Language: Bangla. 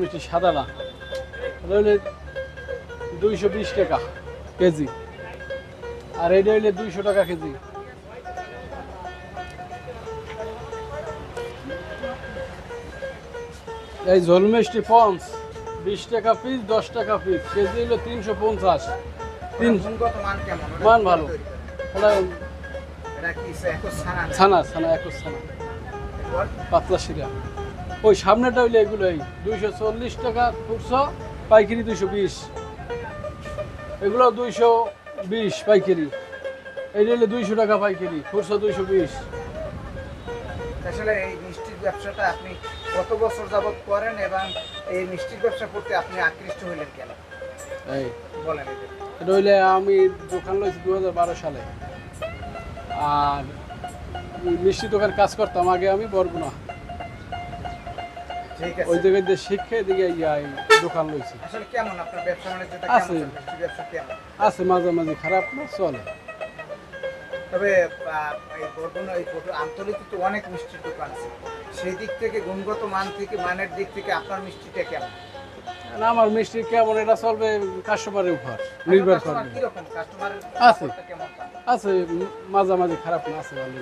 মিষ্টি সাদা না। এটা হইলে দুইশো বিশ টাকা কেজি। আর এটা হইলে দুইশো টাকা কেজি। এই ঝোল মিষ্টি পঞ্চ বিশ টাকা পিস দশ টাকা পিস কেজি হলো তিনশো পঞ্চাশ। মান ওটা ভালো। ওটা ছানা ছানা একশ ছানা। পাতলা শিরা। ওই সামনেটা হইলে এগুলোই দুইশো চল্লিশ টাকা খুচরো পাইকারি দুইশো বিশ। এগুলো দুইশো বিশ পাইকারি। এই হইলে দুইশো টাকা পাইকারি খুচরো দুইশো বিশ। আসলে এই মিষ্টির ব্যবসাটা আপনি কত বছর যাবত করেন এবং এই মিষ্টির ব্যবসা করতে আপনি আকৃষ্ট হইলেন কেন? এই বলেন এটা। এটা হইলে আমি দোকান লইছি দু হাজার বারো সালে। আর মিষ্টি দোকান কাজ করতাম আগে আমি বরগুনা। ওই জায়গায় দিয়ে শিক্ষা এদিকে দোকান লইছি আছে। আছে মাঝে মাঝে খারাপ না চলে। তবে এই বর্ধমান এই আন্তর্জাতিক তো অনেক মিষ্টির দোকান আছে। সেই দিক থেকে গুণগত মান থেকে মানের দিক থেকে আপনার মিষ্টিটা কেমন? না, আমার মিষ্টি কেমন এটা চলবে কাস্টমারের উপর নির্ভর করবে আছে। আছে মাঝামাঝি খারাপ না আছে ভালো